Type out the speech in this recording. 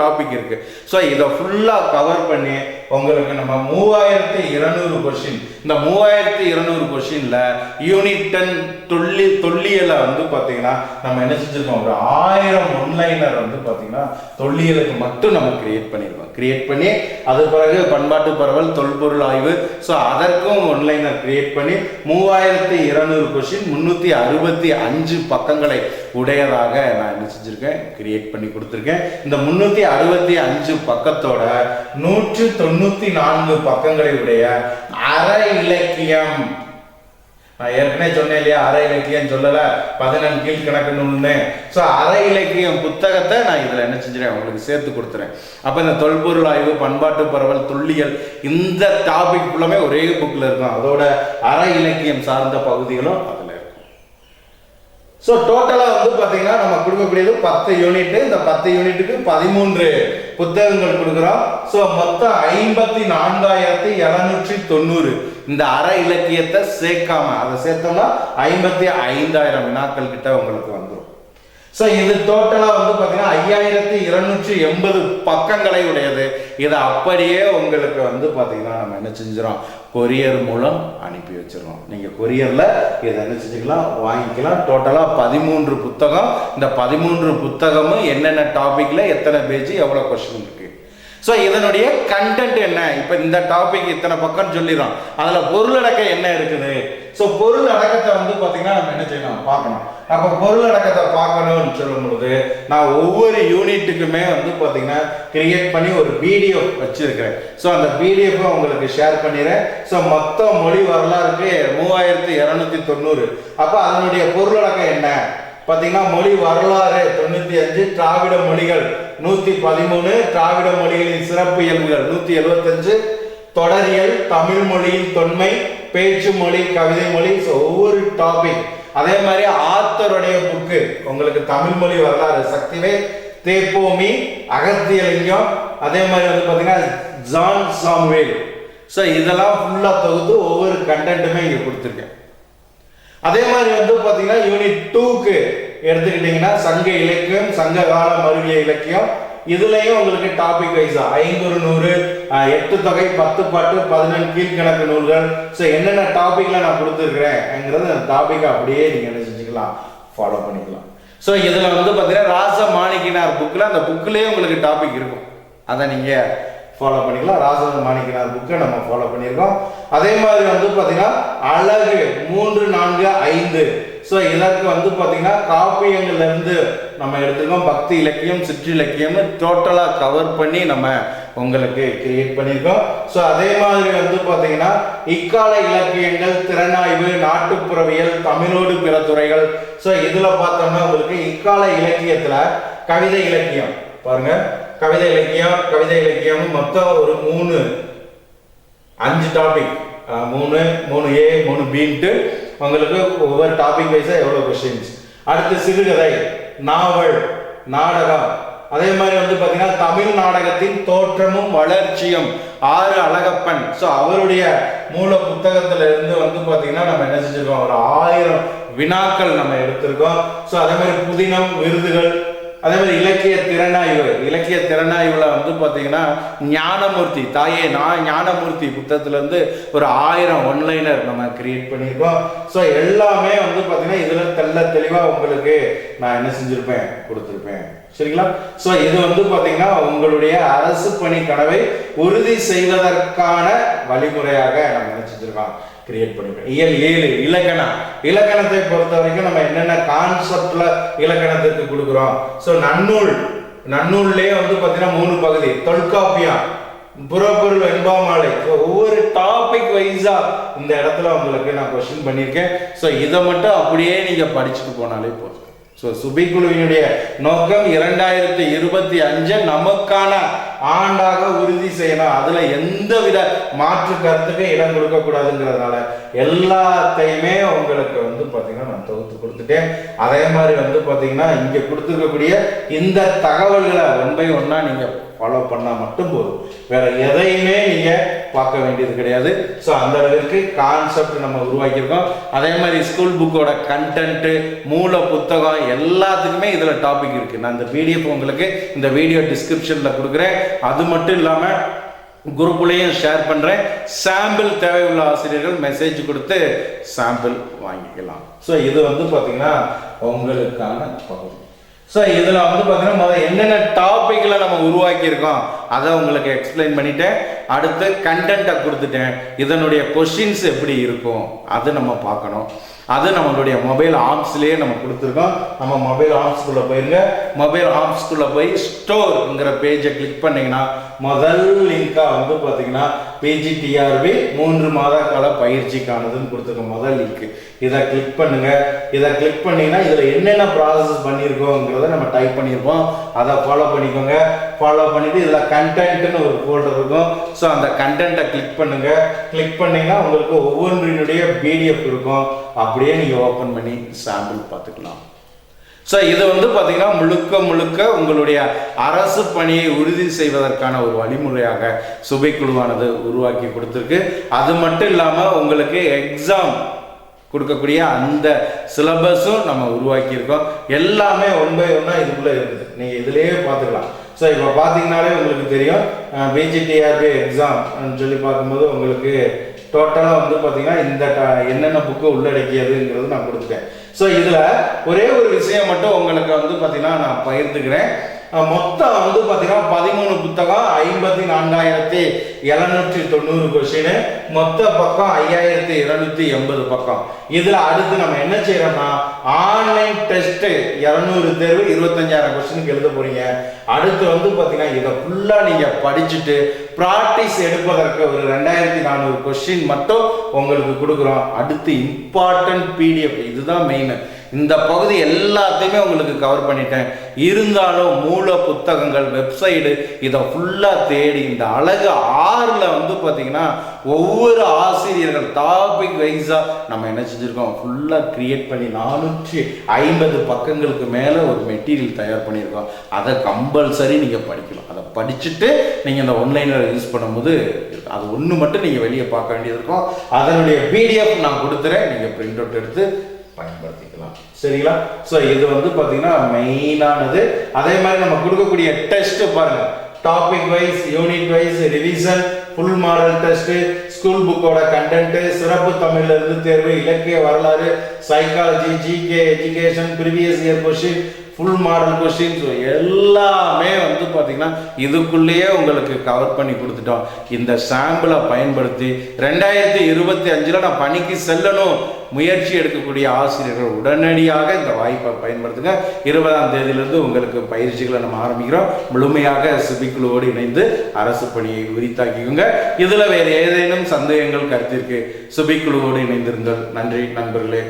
Topic இருக்கு. So இதை ஃபுல்லாக கவர் பண்ணி உங்களுக்கு நம்ம மூவாயிரத்தி இருநூறு கொஷின் இந்த மூவாயிரத்தி இருநூறு கொஷின்ல யூனிட் டென் தொல்லி தொல்லியலை வந்து பார்த்தீங்கன்னா நம்ம என்ன செஞ்சிருக்கோம் ஒரு ஆயிரம் ஒன்லைனர் வந்து பார்த்தீங்கன்னா தொல்லியலுக்கு மட்டும் நம்ம கிரியேட் பண்ணியிருக்கோம் கிரியேட் பண்ணி அது பிறகு பண்பாட்டு பரவல் தொல்பொருள் ஆய்வு. ஸோ அதற்கும் ஒன்லைனர் கிரியேட் பண்ணி மூவாயிரத்தி இருநூறு கொஷின் முந்நூற்றி அறுபத்தி அஞ்சு பக்கங்களை உடையதாக நான் என்ன செஞ்சுருக்கேன்? கிரியேட் பண்ணி கொடுத்துருக்கேன். இந்த முந்நூற்றி அறுபத்தி அஞ்சு பக்கத்தோட நூற்று தொண்ணூற்றி நான்கு பக்கங்களை உடைய அற இலக்கியம் நான் ஏற்கனவே சொன்னேன் இல்லையா அரை இலக்கியம் சொல்லலை பதினெண் கீழ் நூல்னு ஸோ அரை இலக்கியம் புத்தகத்தை நான் இதில் என்ன செஞ்சுறேன் உங்களுக்கு சேர்த்து கொடுத்துறேன். அப்போ இந்த தொல்பொருள் ஆய்வு பண்பாட்டு பரவல் தொல்லியல் இந்த டாபிக் ஃபுல்லாமே ஒரே புக்கில் இருக்கும். அதோட அரை இலக்கியம் சார்ந்த பகுதிகளும் அதில் இருக்கும். ஸோ டோட்டலாக வந்து பார்த்தீங்கன்னா நம்ம கொடுக்கக்கூடியது பத்து யூனிட்டு இந்த பத்து யூனிட்டுக்கு பதிமூன்று புத்தகங்கள் கொடுக்குறோம் ஸோ மொத்தம் ஐம்பத்தி நான்காயிரத்தி எழுநூற்றி தொண்ணூறு. இந்த அற இலக்கியத்தை சேர்க்காம அதை சேர்த்தோம்னா ஐம்பத்தி ஐந்தாயிரம் வினாக்கள் கிட்ட உங்களுக்கு வந்து ஸோ இது டோட்டலாக வந்து பார்த்தீங்கன்னா ஐயாயிரத்தி இருநூற்றி எண்பது பக்கங்களை உடையது. இதை அப்படியே உங்களுக்கு வந்து பார்த்தீங்கன்னா நம்ம என்ன செஞ்சிடும் கொரியர் மூலம் அனுப்பி வச்சிடறோம். நீங்கள் கொரியரில் இதை என்ன செஞ்சுக்கலாம் வாங்கிக்கலாம். டோட்டலாக பதிமூன்று புத்தகம். இந்த பதிமூன்று புத்தகமும் என்னென்ன டாப்பிக்கில் எத்தனை பேஜ் எவ்வளோ கொஸ்டின் இருக்குது ஸோ இதனுடைய கண்டென்ட் என்ன? இப்போ இந்த டாபிக் இத்தனை பக்கம் சொல்லிடுறோம். அதில் பொருளடக்கம் என்ன இருக்குது? ஸோ பொருள் அடக்கத்தை வந்து பார்த்தீங்கன்னா நம்ம என்ன செய்யணும் பார்க்கணும். அப்போ பொருள் அடக்கத்தை பார்க்கணும்னு சொல்லும் பொழுது நான் ஒவ்வொரு யூனிட்டுக்குமே வந்து பார்த்தீங்கன்னா கிரியேட் பண்ணி ஒரு பிடிஎஃப் வச்சுருக்கிறேன். ஸோ அந்த பிடிஎஃப்பை உங்களுக்கு ஷேர் பண்ணிடுறேன். ஸோ மொத்த மொழி வரலாறுக்கு மூவாயிரத்தி இரநூத்தி தொண்ணூறு. அப்போ அதனுடைய பொருளடக்கம் என்ன? பார்த்தீங்கன்னா மொழி வரலாறு தொண்ணூற்றி அஞ்சு திராவிட மொழிகள் நூற்றி பதிமூணு திராவிட மொழிகளின் சிறப்பு இயல்புகள் நூற்றி எழுபத்தஞ்சு தொடரியல் தமிழ் மொழியின் தொன்மை பேச்சு மொழி கவிதை மொழி ஸோ ஒவ்வொரு டாபிக் அதே மாதிரி ஆத்தருடைய புக்கு உங்களுக்கு தமிழ் மொழி வரலாறு சக்திவே தேப்போமி அகத்தியலிங்கம் அதே மாதிரி வந்து பார்த்தீங்கன்னா ஜான் சாம்வேல். ஸோ இதெல்லாம் ஃபுல்லாக தொகுத்து ஒவ்வொரு கண்டென்ட்டுமே இங்கே கொடுத்துருக்கேன். அதே மாதிரி வந்து பார்த்தீங்கன்னா யூனிட் டூக்கு எடுத்துக்கிட்டிங்கன்னா சங்க இலக்கியம் சங்க கால மருவிய இலக்கியம் இதுலயும் உங்களுக்கு டாபிக் வைஸா ஐநூறு நூறு எட்டு தொகை பத்து பாட்டு பதினெண்டு கீழ்கணக்கு நூல்கள். ஸோ என்னென்ன டாபிக்ல நான் கொடுத்துருக்குறேங்கிறது அந்த டாபிக் அப்படியே நீங்க என்ன செஞ்சுக்கலாம் ஃபாலோ பண்ணிக்கலாம். ஸோ இதில் வந்து பார்த்தீங்கன்னா ராச மாணிக்கினார் புக்கில் அந்த புக்கிலேயே உங்களுக்கு டாபிக் இருக்கும். அதை நீங்கள் ஃபாலோ பண்ணிக்கலாம். ராச மாணிக்கினார் புக்கை நம்ம ஃபாலோ பண்ணியிருக்கோம். அதே மாதிரி வந்து பார்த்தீங்கன்னா அழகு மூன்று நான்கு ஐந்து. ஸோ இதற்கு வந்து பார்த்தீங்கன்னா காப்பியங்கள்லேருந்து நம்ம எடுத்துருக்கோம் பக்தி இலக்கியம் சிற்றிலக்கியம்னு டோட்டலாக கவர் பண்ணி நம்ம உங்களுக்கு கிரியேட் பண்ணியிருக்கோம். ஸோ அதே மாதிரி வந்து பார்த்தீங்கன்னா இக்கால இலக்கியங்கள் திறனாய்வு நாட்டுப்புறவியல் தமிழோடு பிற துறைகள். ஸோ இதில் பார்த்தோம்னா உங்களுக்கு இக்கால இலக்கியத்தில் கவிதை இலக்கியம் பாருங்க. கவிதை இலக்கியம் கவிதை இலக்கியம் மொத்தம் ஒரு மூணு அஞ்சு டாபிக் மூணு மூணு ஏ மூணு பின்ட்டு உங்களுக்கு ஒவ்வொரு டாபிக் வைஸாக எவ்வளோ கொஸ்டின்ஸ் அடுத்து சிறுகதை நாவல் நாடகம். அதே மாதிரி வந்து பார்த்தீங்கன்னா தமிழ் நாடகத்தின் தோற்றமும் வளர்ச்சியும். ஆறு அழகப்பன். ஸோ அவருடைய மூல புத்தகத்துல இருந்து வந்து பார்த்தீங்கன்னா நம்ம என்ன செஞ்சிருக்கோம்? ஒரு ஆயிரம் வினாக்கள் நம்ம எடுத்திருக்கோம். ஸோ அதே மாதிரி புதினம் விருதுகள் அதே மாதிரி இலக்கிய திறனாய்வு இலக்கிய திறனாய்வில் வந்து பார்த்தீங்கன்னா ஞானமூர்த்தி தாயே நான் ஞானமூர்த்தி புத்தகத்துலேருந்து ஒரு ஆயிரம் ஒன்லைனர் நம்ம கிரியேட் பண்ணியிருக்கோம் ஸோ எல்லாமே வந்து பார்த்தீங்கன்னா இதில் தெல்ல தெளிவாக உங்களுக்கு நான் என்ன செஞ்சுருப்பேன் கொடுத்துருப்பேன். சரிங்களா? ஸோ இது வந்து பார்த்தீங்கன்னா உங்களுடைய அரசு பணி கனவை உறுதி செய்வதற்கான வழிமுறையாக நம்ம என்ன செஞ்சுருக்கோம் கிரியேட் பண்ணிருக்கோம். இயல் ஏழு இலக்கணம். இலக்கணத்தை பொறுத்த வரைக்கும் நம்ம என்னென்ன கான்செப்டில் இலக்கணத்திற்கு கொடுக்குறோம்? ஸோ நன்னூல். நன்னூல்லே வந்து பார்த்தீங்கன்னா மூணு பகுதி. தொல்காப்பியம் புறப்பொருள் வெண்பாமாலை. ஸோ ஒவ்வொரு டாபிக் வைஸா இந்த இடத்துல உங்களுக்கு நான் கொஸ்டின் பண்ணியிருக்கேன். ஸோ இதை மட்டும் அப்படியே நீங்கள் படிச்சுட்டு போனாலே போதும். ஸோ சுபிக்குழுவினுடைய நோக்கம் இரண்டாயிரத்தி இருபத்தி அஞ்சு நமக்கான ஆண்டாக உறுதி செய்யணும். அதில் எந்த வித மாற்று கருத்துக்கும் இடம் கொடுக்கக்கூடாதுங்கிறதுனால எல்லாத்தையுமே உங்களுக்கு வந்து பார்த்தீங்கன்னா நான் தொகுத்து கொடுத்துட்டேன். அதே மாதிரி வந்து பார்த்தீங்கன்னா இங்கே கொடுத்துருக்கக்கூடிய இந்த தகவல்களை ஒன் பை நீங்கள் ஃபாலோ பண்ணால் மட்டும் போதும். வேற எதையுமே நீங்கள் பார்க்க வேண்டியது கிடையாது. ஸோ அந்த அளவிற்கு கான்செப்ட் நம்ம உருவாக்கியிருக்கோம். அதே மாதிரி ஸ்கூல் புக்கோட கண்டென்ட்டு மூல புத்தகம் எல்லாத்துக்குமே இதில் டாபிக் இருக்குது நான் இந்த பிடிஎஃப் உங்களுக்கு இந்த வீடியோ டிஸ்கிரிப்ஷனில் கொடுக்குறேன். அது மட்டும் இல்லாமல் குரூப்லேயும் ஷேர் பண்ணுறேன் சாம்பிள் தேவையுள்ள ஆசிரியர்கள் மெசேஜ் கொடுத்து சாம்பிள் வாங்கிக்கலாம். ஸோ இது வந்து பார்த்தீங்கன்னா உங்களுக்கான பகுதி. ஸோ இதில் வந்து பார்த்தீங்கன்னா முதல்ல என்னென்ன டாப்பிக்கில் நம்ம உருவாக்கியிருக்கோம் அதை உங்களுக்கு எக்ஸ்பிளைன் பண்ணிட்டேன். அடுத்து கண்டென்ட்டை கொடுத்துட்டேன். இதனுடைய கொஷின்ஸ் எப்படி இருக்கும் அது நம்ம பார்க்கணும். அது நம்மளுடைய மொபைல் ஆப்ஸ்லேயே நம்ம கொடுத்துருக்கோம். நம்ம மொபைல் ஆப்ஸ்குள்ளே போயிருங்க. மொபைல் ஆப்ஸ்குள்ளே போய் ஸ்டோர்ங்கிற பேஜை கிளிக் பண்ணிங்கன்னா முதல் லிங்காக வந்து பார்த்தீங்கன்னா பிஜிடிஆர்பி மூன்று மாத கால பயிற்சிக்கானதுன்னு கொடுத்துருக்கோம் முதல் லிங்க் இதை கிளிக் பண்ணுங்க. இதை கிளிக் பண்ணீங்கன்னா இதில் என்னென்ன ப்ராசஸ் பண்ணியிருக்கோங்கிறத நம்ம டைப் பண்ணியிருப்போம் அதை ஃபாலோ பண்ணிக்கோங்க. ஃபாலோ பண்ணிவிட்டு இதில் கண்டென்ட்னு ஒரு ஃபோல்டர் இருக்கும். ஸோ அந்த கண்டென்ட்டை கிளிக் பண்ணுங்க. கிளிக் பண்ணிங்கன்னா உங்களுக்கு ஒவ்வொன்றினுடைய பிடிஎஃப் இருக்கும். அப்படியே நீங்கள் ஓப்பன் பண்ணி சாம்பிள் பார்த்துக்கலாம். ஸோ இது வந்து பார்த்தீங்கன்னா முழுக்க முழுக்க உங்களுடைய அரசு பணியை உறுதி செய்வதற்கான ஒரு வழிமுறையாக சுபைக்குழுவானது உருவாக்கி கொடுத்துருக்கு. அது மட்டும் இல்லாமல் உங்களுக்கு எக்ஸாம் கொடுக்கக்கூடிய அந்த சிலபஸும் நம்ம உருவாக்கியிருக்கோம். எல்லாமே ஒன் பை ஒன்னாக இதுக்குள்ளே இருக்குது. நீங்கள் இதுலேயே பார்த்துக்கலாம். ஸோ இப்போ பார்த்தீங்கனாலே உங்களுக்கு தெரியும். பிஜிடிஆர்பி எக்ஸாம் சொல்லி பார்க்கும்போது உங்களுக்கு டோட்டலாக வந்து பார்த்தீங்கன்னா இந்த என்னென்ன புக்கு உள்ளடக்கியதுங்கிறது நான் கொடுத்துட்டேன். ஸோ இதில் ஒரே ஒரு விஷயம் மட்டும் உங்களுக்கு வந்து பார்த்தீங்கன்னா நான் பகிர்ந்துக்கிறேன். மொத்தம் வந்து பார்த்தீங்கன்னா பதிமூணு புத்தகம் ஐம்பத்தி நான்காயிரத்தி எழுநூற்றி தொண்ணூறு கொஷின் மொத்த பக்கம் ஐயாயிரத்தி இருநூத்தி எண்பது பக்கம். இதில் அடுத்து நம்ம என்ன செய்யறோம்னா ஆன்லைன் டெஸ்ட் இரநூறு தேர்வு இருபத்தஞ்சாயிரம் கொஸ்டினுக்கு எழுத போறீங்க. அடுத்து வந்து பார்த்தீங்கன்னா இதை ஃபுல்லாக நீங்கள் படிச்சுட்டு ப்ராக்டிஸ் எடுப்பதற்கு ஒரு ரெண்டாயிரத்தி நானூறு கொஸ்டின் மட்டும் உங்களுக்கு கொடுக்குறோம். அடுத்து இம்பார்ட்டன்ட் பிடிஎஃப் இதுதான் மெயின் இந்த பகுதி எல்லாத்தையுமே உங்களுக்கு கவர் பண்ணிட்டேன். இருந்தாலும் மூல புத்தகங்கள் வெப்சைடு இதை ஃபுல்லாக தேடி இந்த அழகு ஆறில் வந்து பார்த்தீங்கன்னா ஒவ்வொரு ஆசிரியர்கள் டாபிக் வைஸாக நம்ம என்ன செஞ்சுருக்கோம்? ஃபுல்லாக கிரியேட் பண்ணி நானூற்றி ஐம்பது பக்கங்களுக்கு மேலே ஒரு மெட்டீரியல் தயார் பண்ணியிருக்கோம். அதை கம்பல்சரி நீங்கள் படிக்கணும். அதை படிச்சுட்டு நீங்கள் இந்த ஒன்லைனில் யூஸ் பண்ணும்போது அது ஒன்று மட்டும் நீங்கள் வெளியே பார்க்க வேண்டியது இருக்கும். அதனுடைய பிடிஎஃப் நான் கொடுத்துறேன். நீங்கள் பிரிண்ட் அவுட் எடுத்து பயன்படுத்திக்கலாம் சரிங்களா? ஸோ இது வந்து பார்த்தீங்கன்னா மெயினானது அதே மாதிரி நம்ம கொடுக்கக்கூடிய டெஸ்ட் பாருங்க. Topic wise unit wise revision full model test school புக்கோட கண்டென்ட் சிறப்பு தமிழ்ல இருந்து தேர்வு இலக்கிய வரலாறு psychology GK education previous year question full model questions எல்லாமே வந்து பார்த்திங்கன்னா இதுக்குள்ளேயே உங்களுக்கு கவர் பண்ணி கொடுத்துட்டோம். இந்த சாம்பிளை பயன்படுத்தி ரெண்டாயிரத்தி இருபத்தி அஞ்சில் நான் பணிக்கு செல்லணும். முயற்சி எடுக்கக்கூடிய ஆசிரியர்கள் உடனடியாக இந்த வாய்ப்பை பயன்படுத்துங்க. இருபதாம் தேதியிலிருந்து உங்களுக்கு பயிற்சிகளை நம்ம ஆரம்பிக்கிறோம். முழுமையாக சிபிக்குழுவோடு இணைந்து அரசு பணியை உரித்தாக்கிக்கோங்க. இதில் வேறு ஏதேனும் சந்தேகங்கள் கருத்திற்கு சிபிக்குழுவோடு இணைந்திருங்கள். நன்றி நண்பர்களே.